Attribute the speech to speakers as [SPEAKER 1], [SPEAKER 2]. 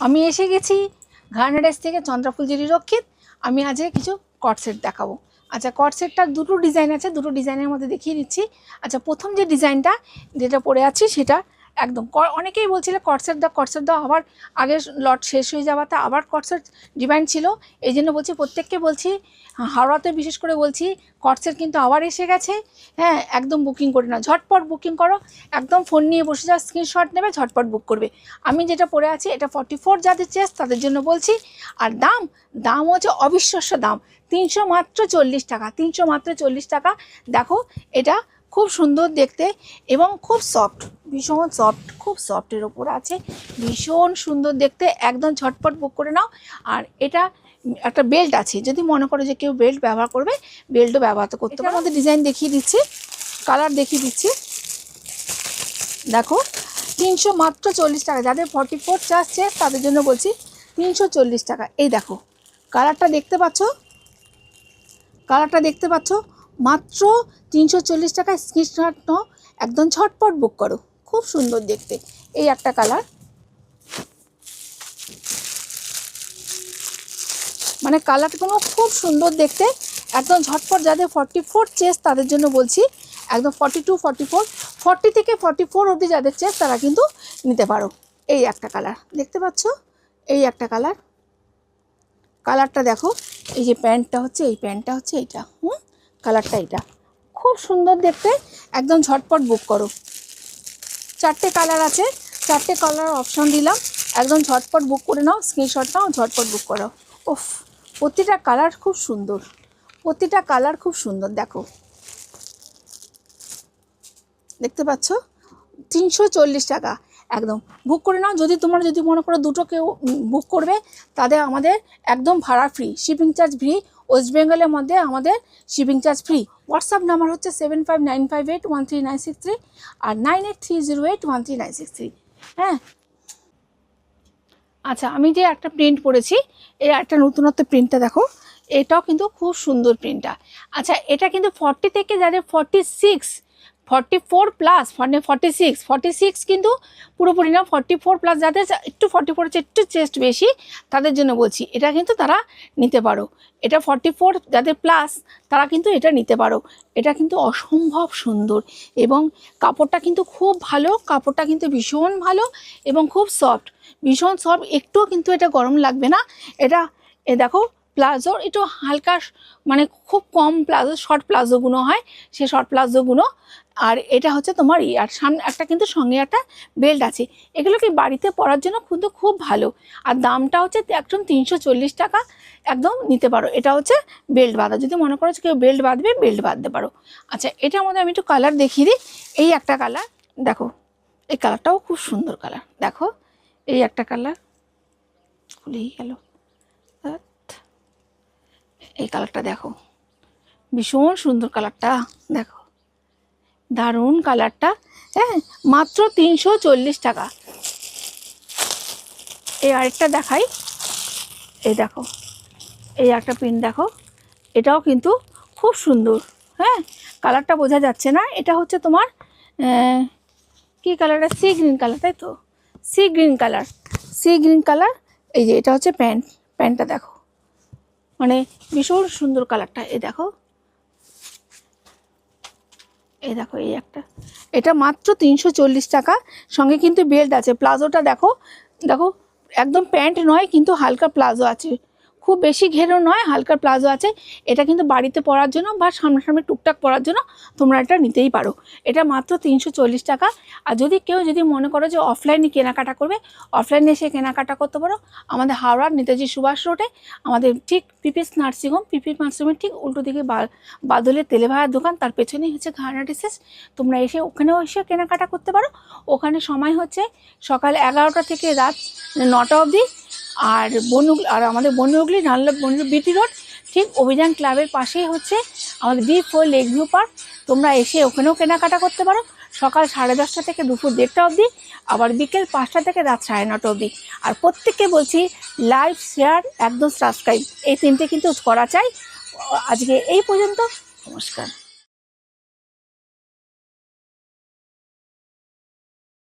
[SPEAKER 1] আমি এসে গেছি ঘানাডেস থেকে চন্দ্রফুল জেরি রক্ষিত। আমি আজকে কিছু কট সেট দেখাবো। আচ্ছা কট সেটটার দুটো ডিজাইন আছে, দুটো ডিজাইনের মধ্যে দেখিয়ে দিচ্ছি। আচ্ছা প্রথম যে ডিজাইনটা যেটা পরে আছি সেটা একদম। অনেকেই বলছিল কটসেট দাও কটসেট দাও আবার আগের লট শেষ হয়ে যাওয়াতে আবার কটসেট ডিমান্ড ছিল। এই জন্য বলছি, প্রত্যেককে বলছি, হাওড়াতে বিশেষ করে বলছি কটসেট কিন্তু আবার এসে গেছে। হ্যাঁ একদম বুকিং করে না ঝটপট বুকিং করো। একদম ফোন নিয়ে বসে যাও, স্ক্রিনশট নেবে, ঝটপট বুক করবে। আমি যেটা পরে আছি, এটা ফর্টি ফোর যাদের চেস তাদের জন্য বলছি। আর দাম দাম হচ্ছে অবিশ্বাস্য দাম। তিনশো মাত্র চল্লিশ টাকা, তিনশো মাত্র চল্লিশ টাকা। দেখো, এটা খুব সুন্দর দেখতে এবং খুব সফট ভীষণ সফট খুব সফটের ওপর আছে। ভীষণ সুন্দর দেখতে একদম ঝটপট বুক করে নাও। আর এটা একটা বেল্ট আছে যদি মনে করো যে কেউ বেল্ট ব্যবহার করবে বেল্টও ব্যবহার তো করতে পারো। আমাদের ডিজাইন দেখিয়ে দিচ্ছি কালার দেখিয়ে দিচ্ছি। দেখো তিনশো মাত্র চল্লিশ টাকা যাদের ফর্টি ফোর চার্জ তাদের জন্য বলছি তিনশো চল্লিশ টাকা। এই দেখো কালারটা দেখতে পাচ্ছ? কালারটা দেখতে পাচ্ছ? মাত্র তিনশো চল্লিশ টাকায় স্ক্রিনশট একদম ঝটপট বুক করো। খুব সুন্দর দেখতে। এই একটা কালার মানে কালারগুলো খুব সুন্দর দেখতে। একদম ঝটপট যাদের ফর্টি ফোর চেস তাদের জন্য বলছি, একদম forty two forty four forty থেকে ফর্টি ফোর অবধি যাদের চেস তারা কিন্তু নিতে পারো। এই একটা কালার দেখতে পাচ্ছ? এই একটা কালার কালারটা দেখো। এই যে প্যান্টটা হচ্ছে, এই প্যান্টটা হচ্ছে এইটা। হুম? কালারটা এটা খুব সুন্দর দেখতে। একদম ঝটপট বুক করো। চারটে কালার আছে। চারটে কালার অপশন দিলাম। একদম ঝটপট বুক করে নাও স্ক্রিনশট নাও, ঝটপট বুক করো। ওফ প্রতিটা কালার খুব সুন্দর। প্রতিটা কালার খুব সুন্দর, দেখো। দেখতে পাচ্ছ? তিনশো চল্লিশ টাকা, একদম। বুক করে নাও, যদি তোমরা, যদি মনে করো দুটো কেউ বুক করবে, তাদের আমাদের একদম ভাড়া free shipping charge free west বেঙ্গলের মধ্যে আমাদের shipping charge free WhatsApp number হচ্ছে seven five nine five eight one three nine six three আর nine eight three zero eight one three nine six three হ্যাঁ? আচ্ছা আমি যে একটা প্রিন্ট পরেছি এই একটা নতুনত্ব প্রিন্টটা দেখো, এটাও কিন্তু খুব সুন্দর প্রিন্টটা আচ্ছা এটা কিন্তু ফর্টি থেকে যাদের forty six forty four plus forty six forty six কিন্তু পুরোপুরি না ফর্টি ফোর প্লাস যাদের একটু ফর্টি ফোর হচ্ছে, একটু চেস্ট বেশি, তাদের জন্য বলছি, এটা কিন্তু তারা নিতে পারো। এটা ফর্টি ফোর যাদের প্লাস তারা কিন্তু এটা নিতে পারো। এটা কিন্তু অসম্ভব সুন্দর এবং কাপড়টা কিন্তু খুব ভালো, কাপড়টা কিন্তু ভীষণ ভালো এবং খুব সফট ভীষণ সফট একটুও কিন্তু এটা গরম লাগবে না। এটা, এ দেখো প্লাজোর একটু হালকা মানে খুব কম প্লাজো শর্ট প্লাজোগুলো হয়। সে শর্ট প্লাজোগুলো আর এটা হচ্ছে তোমার ই, আর সামনে একটা কিন্তু সঙ্গে একটা বেল্ট আছে। এগুলো কি বাড়িতে পরার জন্য কিন্তু খুব ভালো। আর দামটা হচ্ছে একদম তিনশো চল্লিশ টাকা। একদম নিতে পারো। এটা হচ্ছে বেল্ট বাঁধা। যদি মনে করো কেউ বেল্ট বাঁধবে বেল্ট বাঁধতে পারো। আচ্ছা এটার মধ্যে আমি একটু কালার দেখিয়ে দিই। এই একটা কালার দেখো। এই কালারটাও খুব সুন্দর কালার দেখো, এই একটা কালার খুলেই গেল। এই কালারটা দেখো। ভীষণ সুন্দর কালারটা দেখো। দারুণ কালারটা। হ্যাঁ মাত্র তিনশো চল্লিশ টাকা। এই আরেকটা দেখাই। এই দেখো। এই একটা প্রিন্ট দেখো। এটাও কিন্তু খুব সুন্দর। হ্যাঁ কালারটা বোঝা যাচ্ছে না। এটা হচ্ছে তোমার কি কালারটা সি গ্রিন কালার, তাই তো? Sea green colour. Sea green colour. এই যে, এটা হচ্ছে প্যান্ট। প্যান্টটা দেখো। মানে ভীষণ সুন্দর কালারটা এই দেখো। এই দেখো, এই একটা। এটা মাত্র তিনশো চল্লিশ টাকা। সঙ্গে কিন্তু বেল্ট আছে। প্লাজোটা দেখো দেখো, একদম প্যান্ট নয়, কিন্তু হালকা প্লাজো আছে। খুব বেশি ঘেরো নয়, হালকা প্লাজো আছে। এটা কিন্তু বাড়িতে পরার জন্য বা সামনাসামনি টুকটাক পরার জন্য তোমরা এটা নিতেই পারো। এটা মাত্র তিনশো চল্লিশ টাকা। আর যদি কেউ যদি মনে করো যে অফলাইনে কেনাকাটা করবে অফলাইনে এসে কেনাকাটা করতে পারো। আমাদের হাওড়ার নেতাজি সুভাষ রোডে, আমাদের ঠিক পিপিএস নার্সিংহোম পিপিএস নার্সিংহোমের ঠিক উল্টো দিকে বাদলের তেলে ভাড়ার দোকান, তার পেছনেই হচ্ছে ঘানা ডিসেস। তোমরা এসে ওখানেও এসে কেনাকাটা করতে পারো। ওখানে সময় হচ্ছে সকাল এগারোটা থেকে রাত নটা অবধি আর বনু, আর আমাদের বনুগুলি নাল্লা বনু বিটি রোড, ঠিক অভিযান ক্লাবের পাশেই হচ্ছে আমাদের B four lake view park. তোমরা এসে ওখানেও কেনাকাটা করতে পারো। সকাল সাড়ে দশটা থেকে দুপুর দেড়টা অবধি, আবার বিকেল পাঁচটা থেকে রাত সাড়ে নটা অবধি। আর প্রত্যেককে বলছি লাইভ শেয়ার, একদম সাবস্ক্রাইব। এই তিনটে কিন্তু করা চাই। আজকে এই পর্যন্ত, নমস্কার।